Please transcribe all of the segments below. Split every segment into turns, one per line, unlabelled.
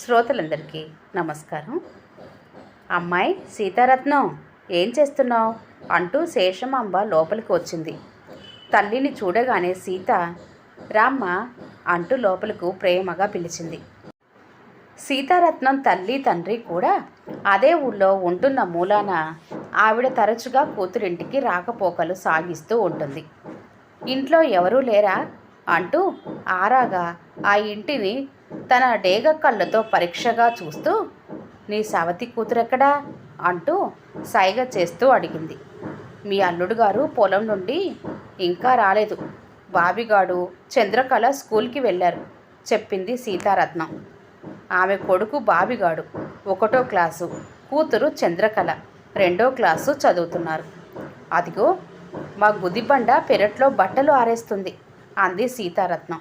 శ్రోతలందరికీ నమస్కారం. అమ్మాయి సీతారత్నం ఏం చేస్తున్నావు? అంటూ శేషమాంబ లోపలికి వచ్చింది. తల్లిని చూడగానే సీత రామ్మ అంటూ లోపలకు ప్రేమగా పిలిచింది. సీతారత్నం తల్లి తండ్రి కూడా అదే ఊళ్ళో ఉంటున్న మూలాన ఆవిడ తరచుగా కూతురింటికి రాకపోకలు సాగిస్తూ ఉంటుంది. ఇంట్లో ఎవరూ లేరా? అంటూ ఆరాగా ఆ ఇంటిని తన డేగ కళ్ళతో పరీక్షగా చూస్తూ నీ సవతి కూతురెక్కడా అంటూ సైగ చేస్తూ అడిగింది. మీ అల్లుడు గారు పొలం నుండి ఇంకా రాలేదు. బాబిగాడు చంద్రకళ స్కూల్కి వెళ్ళారు చెప్పింది సీతారత్నం. ఆమె కొడుకు బాబిగాడు ఒకటో క్లాసు. కూతురు చంద్రకళ. రెండో క్లాసు చదువుతున్నారు. అదిగో మా గుదిబండ పెరట్లో బట్టలు ఆరేస్తుంది అంది సీతారత్నం.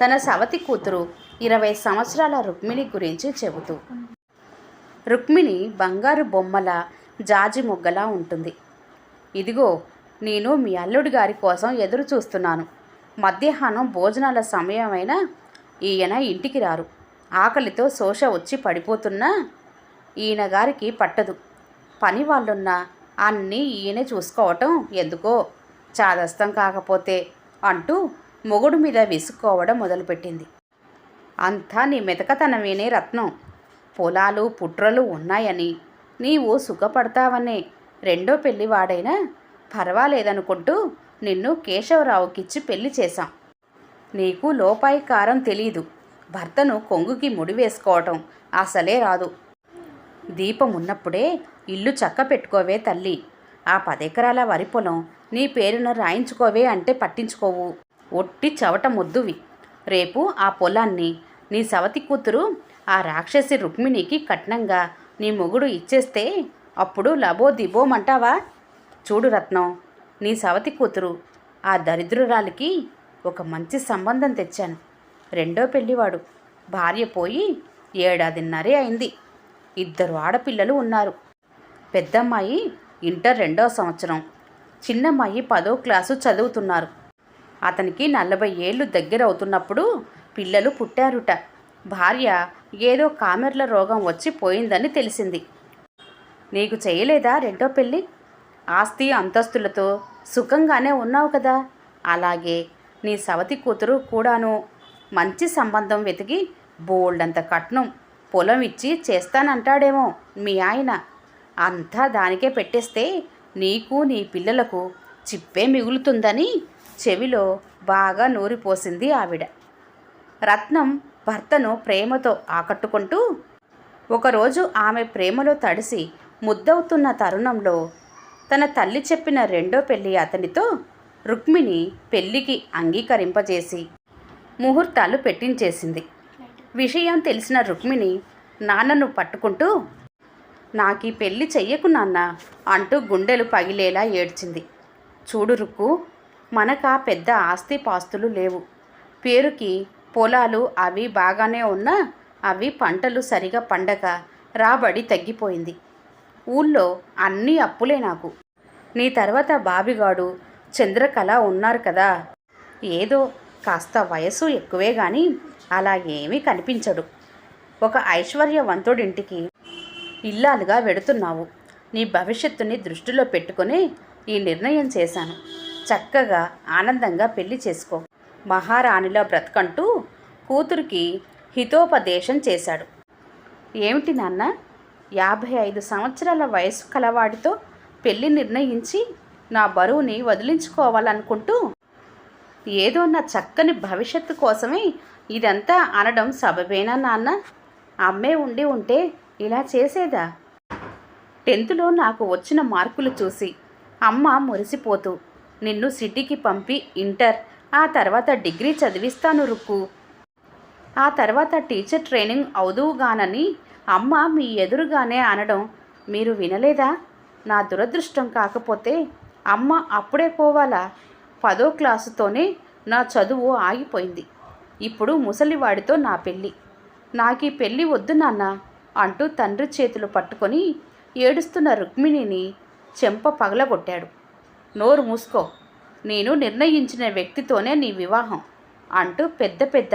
తన సవతి కూతురు ఇరవై సంవత్సరాల రుక్మిణి గురించి చెబుతూ. రుక్మిణి బంగారు బొమ్మల జాజి మొగ్గలా ఉంటుంది. ఇదిగో నేను మీ అల్లుడి గారి కోసం ఎదురు చూస్తున్నాను. మధ్యాహ్నం భోజనాల సమయమైనా ఈయన ఇంటికి రారు. ఆకలితో శోష వచ్చి పడిపోతున్నా ఈయన గారికి పట్టదు. పని వాళ్ళున్నా అన్నీ ఈయనే చూసుకోవటం ఎందుకో? చాదస్తం కాకపోతే అంటూ మొగుడు మీద విసుక్కోవడం మొదలుపెట్టింది. అంతా నీ మెతకతనమేనే రత్నం. పొలాలు పుట్రలు ఉన్నాయని. నీవు సుఖపడతావనే. రెండో పెళ్ళివాడైనా పర్వాలేదనుకుంటూ నిన్ను కేశవరావుకిచ్చి పెళ్ళి చేశాం. నీకు లోపాయి కారం తెలీదు. భర్తను కొంగుకి ముడి వేసుకోవటం అసలే రాదు. దీపం ఉన్నప్పుడే ఇల్లు చక్క పెట్టుకోవే తల్లి. ఆ పదెకరాల వరి పొలం నీ పేరున రాయించుకోవే అంటే పట్టించుకోవు. ఒట్టి చవట ముద్దువి. రేపు ఆ పొలాన్ని నీ సవతి కూతురు ఆ రాక్షసి రుక్మిణికి కట్నంగా నీ మొగుడు ఇచ్చేస్తే అప్పుడు లబో దిబోమంటావా చూడు రత్నం నీ సవతి కూతురు ఆ దరిద్రురాలికి ఒక మంచి సంబంధం తెచ్చాను. రెండో పెళ్ళివాడు భార్య పోయి ఏడాదిన్నరే అయింది. ఇద్దరు ఆడపిల్లలు ఉన్నారు. పెద్దమ్మాయి ఇంటర్ రెండో సంవత్సరం. చిన్నమ్మాయి పదో క్లాసు చదువుతున్నారు. అతనికి నలభై ఏళ్ళు దగ్గర అవుతున్నప్పుడు పిల్లలు పుట్టారుట. భార్య ఏదో కామెర్ల రోగం వచ్చి పోయిందని తెలిసింది. నీకు చేయలేదా రెండో పెళ్ళి? ఆస్తి అంతస్తులతో సుఖంగానే ఉన్నావు కదా. అలాగే నీ సవతి కూతురు కూడాను మంచి సంబంధం వెతికి బోల్డంత కట్నం పొలం ఇచ్చి చేస్తానంటాడేమో మీ ఆయన. అంతా దానికే పెట్టేస్తే నీకు నీ పిల్లలకు చిప్పే మిగులుతుందని చెవిలో బాగా నూరిపోసింది ఆవిడ. రత్నం భర్తను ప్రేమతో ఆకట్టుకుంటూ ఒకరోజు ఆమె ప్రేమలో తడిసి ముద్దవుతున్న తరుణంలో తన తల్లి చెప్పిన రెండో పెళ్ళి అతనితో రుక్మిణి పెళ్ళికి అంగీకరింపజేసి ముహూర్తాలు పెట్టించేసింది. విషయం తెలిసిన రుక్మిణి నాన్నను పట్టుకుంటూ నాకు ఈ పెళ్ళి చెయ్యకు నాన్న అంటూ గుండెలు పగిలేలా ఏడ్చింది. చూడు రుక్కు మనకా పెద్ద ఆస్తి పాస్తులు లేవు. పేరుకి పొలాలు అవి బాగానే ఉన్నా అవి పంటలు సరిగా పండక రాబడి తగ్గిపోయింది. ఊళ్ళో అన్నీ అప్పులే నాకు. నీ తర్వాత బాబిగాడు చంద్రకళ ఉన్నారు కదా. ఏదో కాస్త వయసు ఎక్కువే కానీ అలా ఏమీ కనిపించడు. ఒక ఐశ్వర్యవంతుడింటికి ఇల్లాలుగా వెడుతున్నావు. నీ భవిష్యత్తుని దృష్టిలో పెట్టుకుని ఈ నిర్ణయం చేశాను. చక్కగా ఆనందంగా పెళ్ళి చేసుకో. మహారాణిలో బ్రతకంటూ కూతురికి హితోపదేశం చేశాడు. ఏమిటి నాన్న? యాభై ఐదు సంవత్సరాల వయసు కలవాడితో పెళ్ళి నిర్ణయించి నా బరువుని వదిలించుకోవాలనుకుంటూ ఏదో నా చక్కని భవిష్యత్తు కోసమే ఇదంతా అనడం సబబేనా నాన్న? అమ్మే ఉండి ఉంటే ఇలా చేసేదా? టెన్త్లో నాకు వచ్చిన మార్కులు చూసి అమ్మ మురిసిపోతూ నిన్ను సిటీకి పంపి ఇంటర్ ఆ తర్వాత డిగ్రీ చదివిస్తాను రుక్కు. ఆ తర్వాత టీచర్ ట్రైనింగ్ అవుదువుగానని అమ్మ మీ ఎదురుగానే అనడం మీరు వినలేదా? నా దురదృష్టం కాకపోతే అమ్మ అప్పుడే పోవాలా? పదో క్లాసుతోనే నా చదువు ఆగిపోయింది. ఇప్పుడు ముసలివాడితో నా పెళ్ళి. నాకు ఈ పెళ్ళి వద్దు నాన్న అంటూ తండ్రి చేతులు పట్టుకొని ఏడుస్తున్న రుక్మిణిని చెంప పగలగొట్టాడు. నోరు మూసుకో. నేను నిర్ణయించిన వ్యక్తితోనే నీ వివాహం అంటూ పెద్ద పెద్ద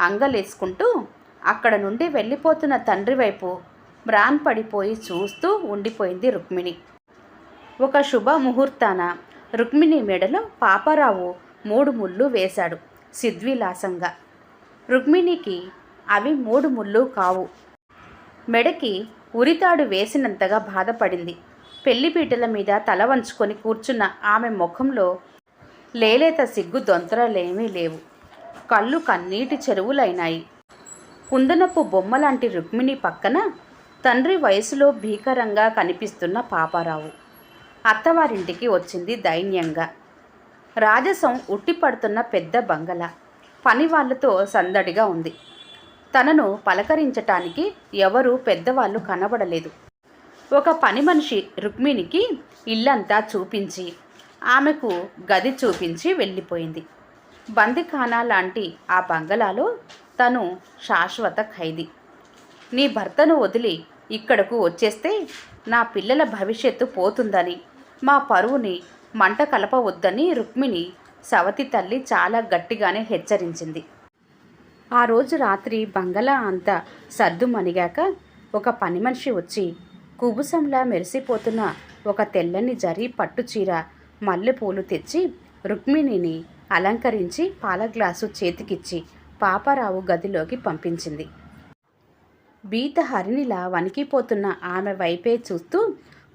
అంగలేసుకుంటూ అక్కడ నుండి వెళ్ళిపోతున్న తండ్రి వైపు బ్రాన్ పడిపోయి చూస్తూ ఉండిపోయింది రుక్మిణి. ఒక శుభ ముహూర్తాన రుక్మిణి మెడలో పాపారావు మూడు ముళ్ళు వేశాడు సిద్విలాసంగా. రుక్మిణికి అవి మూడు ముళ్ళు కావు. మెడకి ఉరితాడు వేసినంతగా బాధపడింది. పెళ్ళిపీటల మీద తల వంచుకొని కూర్చున్న ఆమె ముఖంలో లేలేత సిగ్గు దొంతరలేమీ లేవు. కళ్ళు కన్నీటి చెరువులైనాయి. కుందనపు బొమ్మలాంటి రుక్మిణి పక్కన తండ్రి వయసులో భీకరంగా కనిపిస్తున్న పాపారావు. అత్తవారింటికి వచ్చింది దైన్యంగా. రాజసం ఉట్టిపడుతున్న పెద్ద బంగళ. పనివాళ్ళతో సందడిగా ఉంది. తనను పలకరించటానికి ఎవరూ పెద్దవాళ్ళు కనబడలేదు. ఒక పని మనిషి రుక్మిణికి ఇల్లంతా చూపించి ఆమెకు గది చూపించి వెళ్ళిపోయింది. బందిఖానా లాంటి ఆ బంగళాలో తను శాశ్వత ఖైదీ. నీ భర్తను వదిలి ఇక్కడకు వచ్చేస్తే నా పిల్లల భవిష్యత్తు పోతుందని మా పరువుని మంట కలపవద్దని రుక్మిణి సవతి తల్లి చాలా గట్టిగానే హెచ్చరించింది. ఆ రోజు రాత్రి బంగళా అంతా సర్దుమణిగాక ఒక పని మనిషి వచ్చి కుబుసంలా మెరిసిపోతున్న ఒక తెల్లని జరీ పట్టుచీర మల్లెపూలు తెచ్చి రుక్మిణిని అలంకరించి పాల గ్లాసు చేతికిచ్చి పాపారావు గదిలోకి పంపించింది. బీత హరినిలా వణికిపోతున్న ఆమె వైపే చూస్తూ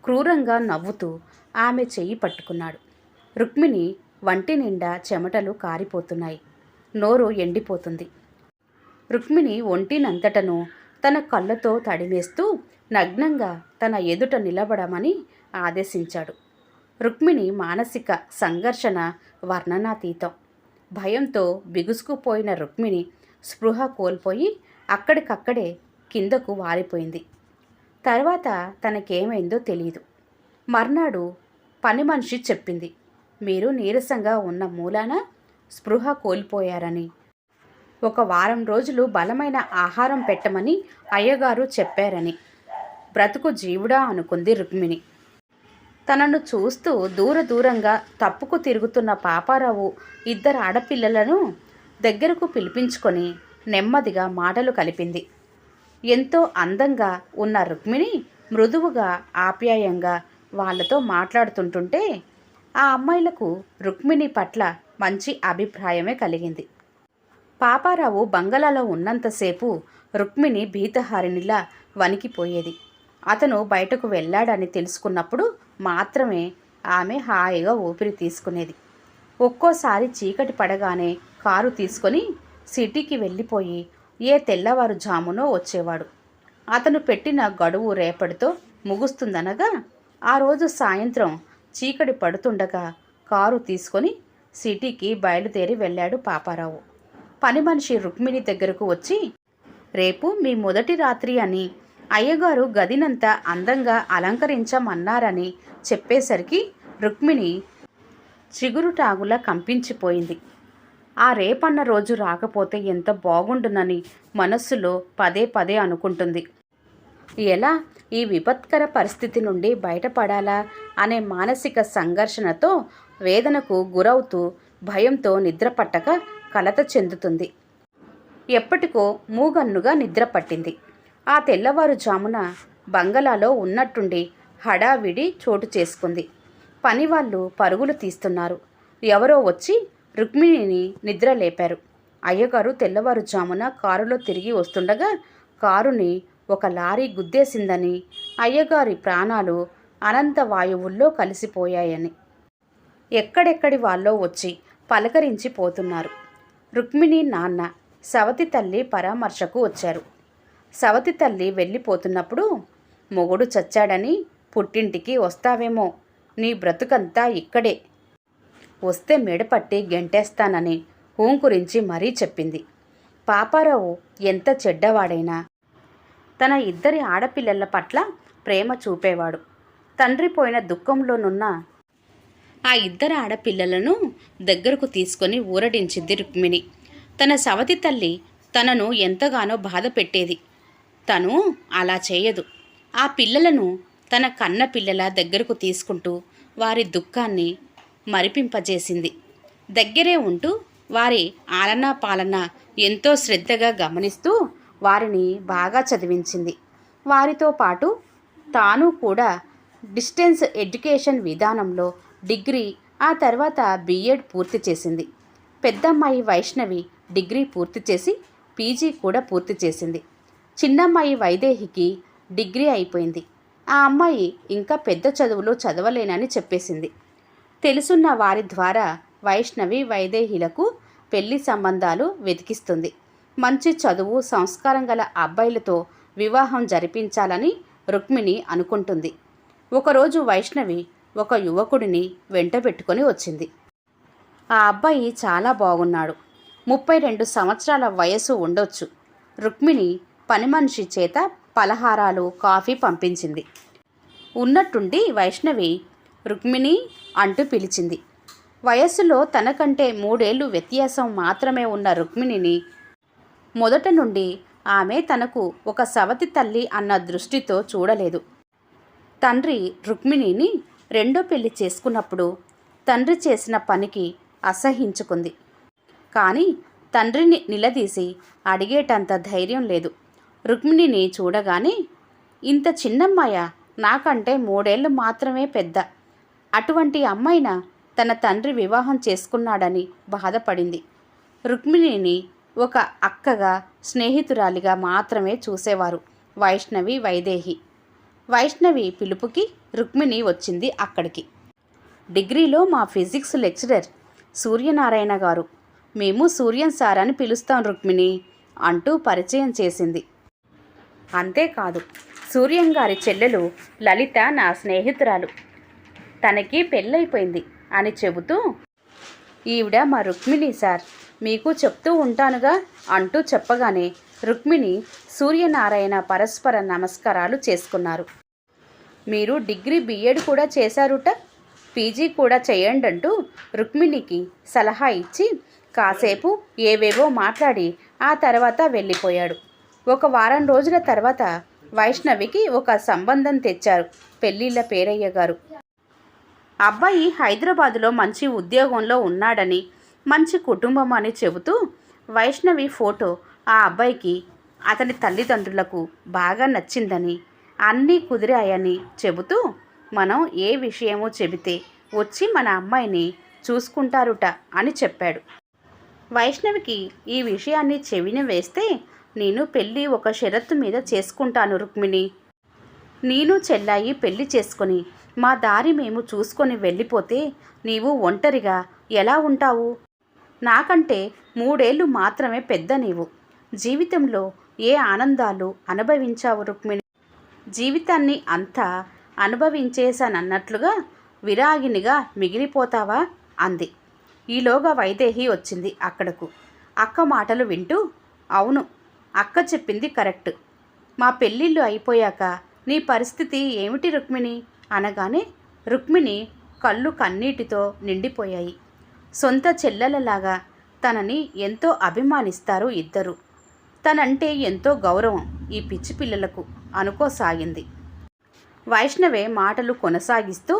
క్రూరంగా నవ్వుతూ ఆమె చెయ్యి పట్టుకున్నాడు. రుక్మిణి వంటి నిండా చెమటలు కారిపోతున్నాయి. నోరు ఎండిపోతుంది. రుక్మిణి ఒంటినంతటను తన కళ్ళతో తడిమేస్తూ నగ్నంగా తన ఎదుట నిలబడమని ఆదేశించాడు. రుక్మిణి మానసిక సంఘర్షణ వర్ణనాతీతం. భయంతో బిగుసుకుపోయిన రుక్మిణి స్పృహ కోల్పోయి అక్కడికక్కడే కిందకు వాలిపోయింది. తర్వాత తనకేమైందో తెలియదు మర్నాడు పని మనిషి చెప్పింది మీరు నీరసంగా ఉన్న మూలాన స్పృహ కోల్పోయారని. ఒక వారం రోజులు బలమైన ఆహారం పెట్టమని అయ్యగారు చెప్పారని. బ్రతుకు జీవుడా అనుకుంది రుక్మిణి. తనను చూస్తూ దూర దూరంగా తప్పుకు తిరుగుతున్న పాపారావు ఇద్దరు ఆడపిల్లలను దగ్గరకు పిలిపించుకొని నెమ్మదిగా మాటలు కలిపింది. ఎంతో అందంగా ఉన్న రుక్మిణి మృదువుగా ఆప్యాయంగా వాళ్ళతో మాట్లాడుతుంటుంటే ఆ అమ్మాయిలకు రుక్మిణి పట్ల మంచి అభిప్రాయమే కలిగింది. పాపారావు బంగళాలో ఉన్నంతసేపు రుక్మిణి భీతహారినిలా వణికిపోయేది. అతను బయటకు వెళ్ళాడని తెలుసుకున్నప్పుడు మాత్రమే ఆమె హాయిగా ఊపిరి తీసుకునేది. ఒక్కోసారి చీకటి పడగానే కారు తీసుకొని సిటీకి వెళ్ళిపోయి ఏ తెల్లవారుజామునో వచ్చేవాడు. అతను పెట్టిన గడువు రేపటితో ముగుస్తుందనగా ఆ రోజు సాయంత్రం చీకటి పడుతుండగా కారు తీసుకొని సిటీకి బయలుదేరి వెళ్ళాడు పాపారావు. పని మనిషి రుక్మిణి దగ్గరకు వచ్చి రేపు మీ మొదటి రాత్రి అని అయ్యగారు గదినంతా అందంగా అలంకరించమన్నారని చెప్పేసరికి రుక్మిణి చిగురుటాగులా కంపించిపోయింది. ఆ రేపన్న రోజు రాకపోతే ఎంత బాగుండునని మనస్సులో పదే పదే అనుకుంటుంది. ఎలా? ఈ విపత్కర పరిస్థితి నుండి బయటపడాలా అనే మానసిక సంఘర్షణతో వేదనకు గురవుతూ భయంతో నిద్రపట్టక కలత చెందుతుంది. ఎప్పటికో మూగన్నుగా నిద్ర పట్టింది ఆ తెల్లవారుజామున బంగళాలో ఉన్నట్టుండి హడావిడి చోటు చేసుకుంది. పనివాళ్ళు పరుగులు తీస్తున్నారు. ఎవరో వచ్చి రుక్మిణిని నిద్ర లేపారు. అయ్యగారు తెల్లవారుజామున కారులో తిరిగి వస్తుండగా కారుని ఒక లారీ గుద్దేసిందని అయ్యగారి ప్రాణాలు అనంత వాయువుల్లో కలిసిపోయాయని. ఎక్కడెక్కడి వాళ్ళో వచ్చి పలకరించి పోతున్నారు. రుక్మిణి నాన్న సవతి తల్లి పరామర్శకు వచ్చారు. సవతి తల్లి వెళ్ళిపోతున్నప్పుడు మొగుడు చచ్చాడని పుట్టింటికి వస్తావేమో. నీ బ్రతుకంతా ఇక్కడే. వస్తే మెడపట్టి గెంటేస్తానని హూంకురించి మరీ చెప్పింది. పాపారావు ఎంత చెడ్డవాడైనా. తన ఇద్దరి ఆడపిల్లల పట్ల ప్రేమ చూపేవాడు. తండ్రి పోయిన దుఃఖంలోనున్న ఆ ఇద్దరు ఆడపిల్లలను దగ్గరకు తీసుకొని ఊరడించింది రుక్మిణి. తన సవతి తల్లి తనను ఎంతగానో బాధ పెట్టేది తను అలా చేయదు. ఆ పిల్లలను తన కన్న పిల్లల దగ్గరకు తీసుకుంటూ వారి దుఃఖాన్ని మరిపింపజేసింది. దగ్గరే ఉంటూ వారి ఆలనా పాలన ఎంతో శ్రద్ధగా గమనిస్తూ వారిని బాగా చదివించింది. వారితో పాటు తాను కూడా డిస్టెన్స్ ఎడ్యుకేషన్ విధానంలో డిగ్రీ ఆ తర్వాత బీఎడ్ పూర్తి చేసింది. పెద్దమ్మాయి వైష్ణవి డిగ్రీ పూర్తి చేసి పీజీ కూడా పూర్తి చేసింది. చిన్నమ్మాయి వైదేహికి డిగ్రీ అయిపోయింది. ఆ అమ్మాయి ఇంకా పెద్ద చదువులు చదవలేనని చెప్పేసింది. తెలుసున్న వారి ద్వారా వైష్ణవి వైదేహిలకు పెళ్ళి సంబంధాలు వెతికిస్తుంది. మంచి చదువు సంస్కారం గల అబ్బాయిలతో వివాహం జరిపించాలని రుక్మిణి అనుకుంటుంది. ఒకరోజు వైష్ణవి ఒక యువకుడిని వెంటబెట్టుకొని వచ్చింది. ఆ అబ్బాయి చాలా బాగున్నాడు. ముప్పై రెండు సంవత్సరాల వయసు ఉండొచ్చు. రుక్మిణి పని మనిషి చేత పలహారాలు కాఫీ పంపించింది. ఉన్నట్టుండి వైష్ణవి రుక్మిణి అంటూ పిలిచింది. వయస్సులో తనకంటే మూడేళ్ళు వ్యత్యాసం మాత్రమే ఉన్న రుక్మిణిని మొదట నుండి ఆమె తనకు ఒక సవతి తల్లి అన్న దృష్టితో చూడలేదు. తండ్రి రుక్మిణిని రెండో పెళ్ళి చేసుకున్నప్పుడు తండ్రి చేసిన పనికి అసహించుకుంది. కానీ తండ్రిని నిలదీసి అడిగేటంత ధైర్యం లేదు. రుక్మిణిని చూడగానే ఇంత చిన్నమ్మాయ? నాకంటే మూడేళ్ళు మాత్రమే పెద్ద. అటువంటి అమ్మాయిన తన తండ్రి వివాహం చేసుకున్నాడని బాధపడింది. రుక్మిణిని ఒక అక్కగా స్నేహితురాలిగా మాత్రమే చూసేవారు వైష్ణవి వైదేహి. వైష్ణవి పిలుపుకి రుక్మిణి వచ్చింది అక్కడికి. డిగ్రీలో మా ఫిజిక్స్ లెక్చరర్ సూర్యనారాయణ గారు. మేము సూర్యన్ సార్ అని పిలుస్తాం రుక్మిణి అంటూ పరిచయం చేసింది. అంతేకాదు సూర్యం గారి చెల్లెలు లలిత నా స్నేహితురాలు. తనకి పెళ్ళైపోయింది అని చెబుతూ ఈవిడ మా రుక్మిణి సార్ మీకు చెప్తూ ఉంటానుగా అంటూ చెప్పగానే రుక్మిణి సూర్యనారాయణ పరస్పర నమస్కారాలు చేసుకున్నారు. మీరు డిగ్రీ బిఎడ్ కూడా చేశారుట? పీజీ కూడా చేయండి అంటూ రుక్మిణికి సలహా ఇచ్చి కాసేపు ఏవేవో మాట్లాడి ఆ తర్వాత వెళ్ళిపోయాడు. ఒక వారం రోజుల తర్వాత వైష్ణవికి ఒక సంబంధం తెచ్చారు పెళ్ళిళ్ళ పేరయ్య గారు. అబ్బాయి హైదరాబాదులో మంచి ఉద్యోగంలో ఉన్నాడని మంచి కుటుంబం అని చెబుతూ వైష్ణవి ఫోటో ఆ అబ్బాయికి అతని తల్లిదండ్రులకు బాగా నచ్చిందని అన్నీ కుదిరాయని చెబుతూ మనం ఏ విషయమో చెబితే వచ్చి మన అమ్మాయిని చూసుకుంటారుట అని చెప్పాడు. వైష్ణవికి ఈ విషయాన్ని చెవిన వేస్తే నేను పెళ్ళి ఒక షరత్తు మీద చేసుకుంటాను రుక్మిణి. నేను చెల్లాయి పెళ్ళి చేసుకొని మా దారి మేము చూసుకొని వెళ్ళిపోతే నీవు ఒంటరిగా ఎలా ఉంటావు? నాకంటే మూడేళ్ళు మాత్రమే పెద్ద నీవు. జీవితంలో ఏ ఆనందాలు అనుభవించావు రుక్మిణి? జీవితాన్ని అంతా అనుభవించేశానన్నట్లుగా విరాగినిగా మిగిలిపోతావా? అంది. ఈలోగా వైదేహి వచ్చింది అక్కడకు. అక్క మాటలు వింటూ అవును అక్క చెప్పింది కరెక్ట్. మా పెళ్ళిళ్ళు అయిపోయాక నీ పరిస్థితి ఏమిటి రుక్మిణి? అనగానే రుక్మిణి కళ్ళు కన్నీటితో నిండిపోయాయి. సొంత చెల్లెలలాగా తనని ఎంతో అభిమానిస్తారు ఇద్దరు. తనంటే ఎంతో గౌరవం ఈ పిచ్చి పిల్లలకు అనుకోసాగింది వైష్ణవే మాటలు కొనసాగిస్తూ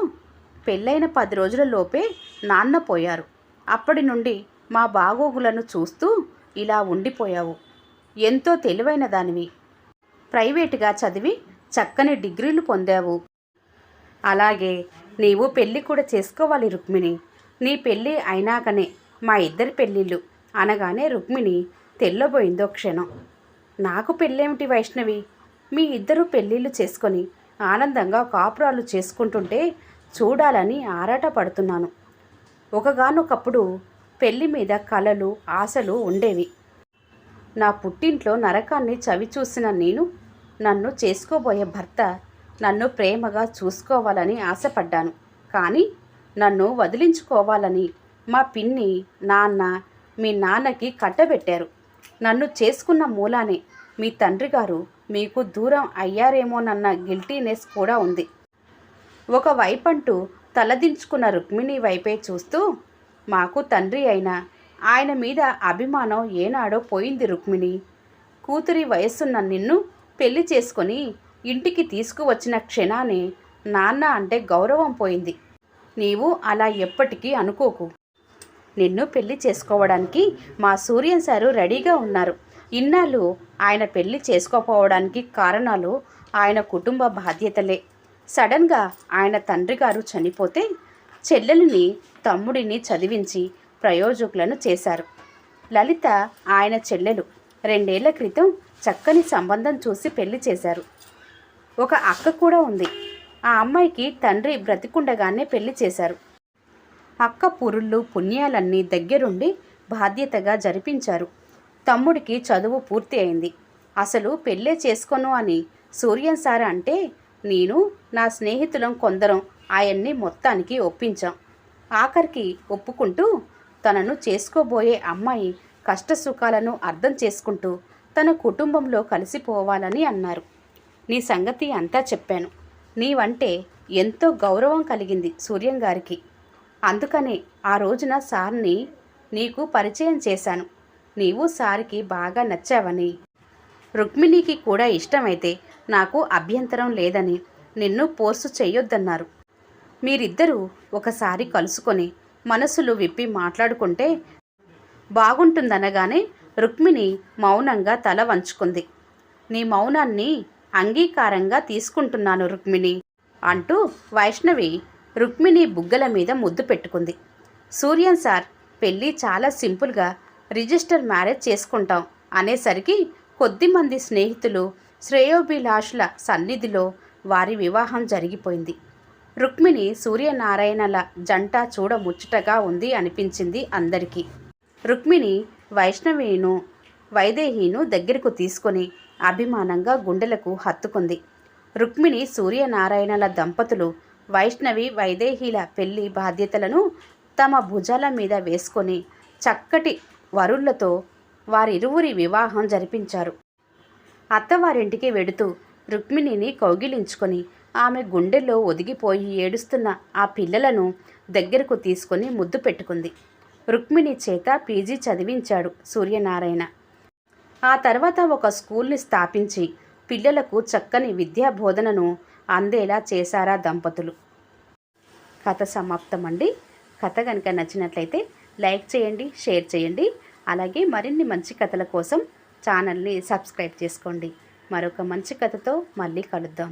పెళ్ళైన పది రోజుల లోపే నాన్న పోయారు. అప్పటి నుండి మా బాగోగులను చూస్తూ ఇలా ఉండిపోయావు. ఎంతో తెలివైన దానివి ప్రైవేటుగా చదివి చక్కని డిగ్రీలు పొందావు. అలాగే నీవు పెళ్ళి కూడా చేసుకోవాలి రుక్మిణి. నీ పెళ్ళి అయినాకనే మా ఇద్దరి పెళ్ళిళ్ళు అనగానే రుక్మిణి తెల్లబోయిందో క్షణం. నాకు పెళ్ళేమిటి వైష్ణవి? మీ ఇద్దరు పెళ్ళిళ్ళు చేసుకొని ఆనందంగా కాపురాలు చేసుకుంటుంటే చూడాలని ఆరాట పడుతున్నాను ఒకగానొకప్పుడు పెళ్ళి మీద కలలు ఆశలు ఉండేవి. నా పుట్టింట్లో నరకాన్ని చవి చూసిన నేను నన్ను చేసుకోబోయే భర్త నన్ను ప్రేమగా చూసుకోవాలని ఆశపడ్డాను. కానీ నన్ను వదిలించుకోవాలని మా పిన్ని నాన్న మీ నాన్నకి కట్టబెట్టారు. నన్ను చేసుకున్న మూలానే మీ తండ్రి గారు మీకు దూరం అయ్యారేమోనన్న గిల్టీనెస్ కూడా ఉంది. ఒకవైపంటూ తలదించుకున్న రుక్మిణి వైపే చూస్తూ మాకు తండ్రి అయినా ఆయన మీద అభిమానం ఏనాడో పోయింది రుక్మిణి. కూతురి వయస్సున్న నిన్ను పెళ్ళి చేసుకొని ఇంటికి తీసుకువచ్చిన క్షణానే నాన్న అంటే గౌరవం పోయింది. నీవు అలా ఎప్పటికీ అనుకోకు. నిన్ను పెళ్ళి చేసుకోవడానికి మా సూర్యన్ సారు రెడీగా ఉన్నారు. ఇన్నాళ్ళు ఆయన పెళ్ళి చేసుకోపోవడానికి కారణాలు ఆయన కుటుంబ బాధ్యతలే. సడన్గా ఆయన తండ్రి గారు చనిపోతే చెల్లెలిని తమ్ముడిని చదివించి ప్రయోజకులను చేశారు. లలిత ఆయన చెల్లెలు రెండేళ్ళ క్రితం చక్కని సంబంధం చూసి పెళ్ళి చేశారు. ఒక అక్క కూడా ఉంది. ఆ అమ్మాయికి తండ్రి బ్రతికుండగానే పెళ్ళి చేశారు. అక్క పురుళ్ళు పుణ్యాలన్నీ దగ్గరుండి బాధ్యతగా జరిపించారు. తమ్ముడికి చదువు పూర్తి అయింది. అసలు పెళ్ళే చేసుకోను అని సూర్యన్ సార్ అంటే నేను నా స్నేహితులం కొందరం ఆయన్ని మొత్తానికి ఒప్పించాం. ఆఖరికి ఒప్పుకుంటూ తనను చేసుకోబోయే అమ్మాయి కష్టసుఖాలను అర్థం చేసుకుంటూ తన కుటుంబంలో కలిసిపోవాలని అన్నారు. నీ సంగతి అంతా చెప్పాను. నీవంటే ఎంతో గౌరవం కలిగింది సూర్యం గారికి. అందుకనే ఆ రోజున సార్ని నీకు పరిచయం చేశాను. నీవు సార్కి బాగా నచ్చావని. రుక్మిణికి కూడా ఇష్టమైతే నాకు అభ్యంతరం లేదని నిన్ను పోస్టు చేయొద్దన్నారు. మీరిద్దరూ ఒకసారి కలుసుకొని మనసులు విప్పి మాట్లాడుకుంటే బాగుంటుందనగానే రుక్మిణి మౌనంగా తల వంచుకుంది. నీ మౌనాన్ని అంగీకారంగా తీసుకుంటున్నాను రుక్మిణి అంటూ వైష్ణవి రుక్మిణి బుగ్గల మీద ముద్దు పెట్టుకుంది. సూర్యన్ సార్ పెళ్ళి చాలా సింపుల్గా రిజిస్టర్ మ్యారేజ్ చేసుకుంటాం అనేసరికి కొద్దిమంది స్నేహితులు శ్రేయోభిలాషుల సన్నిధిలో వారి వివాహం జరిగిపోయింది. రుక్మిణి సూర్యనారాయణల జంట చూడ ముచ్చటగా ఉంది అనిపించింది అందరికీ. రుక్మిణి వైష్ణవిను వైదేహిను దగ్గరకు తీసుకొని అభిమానంగా గుండెలకు హత్తుకుంది. రుక్మిణి సూర్యనారాయణల దంపతులు వైష్ణవి వైదేహిల పెళ్ళి బాధ్యతలను తమ భుజాల మీద వేసుకొని చక్కటి వరుళ్ళతో వారిరువురి వివాహం జరిపించారు. అత్తవారింటికి వెడుతూ రుక్మిణిని కౌగిలించుకొని ఆమె గుండెల్లో ఒదిగిపోయి ఏడుస్తున్న ఆ పిల్లలను దగ్గరకు తీసుకొని ముద్దు పెట్టుకుంది. రుక్మిణి చేత పీజీ చదివించాడు సూర్యనారాయణ. ఆ తర్వాత ఒక స్కూల్ని స్థాపించి పిల్లలకు చక్కని విద్యా బోధనను అందేలా చేశారా దంపతులు. కథ సమాప్తం అండి కథ కనుక నచ్చినట్లయితే లైక్ చేయండి షేర్ చేయండి. అలాగే మరిన్ని మంచి కథల కోసం ఛానల్ని సబ్స్క్రైబ్ చేసుకోండి. మరొక మంచి కథతో మళ్ళీ కలుద్దాం.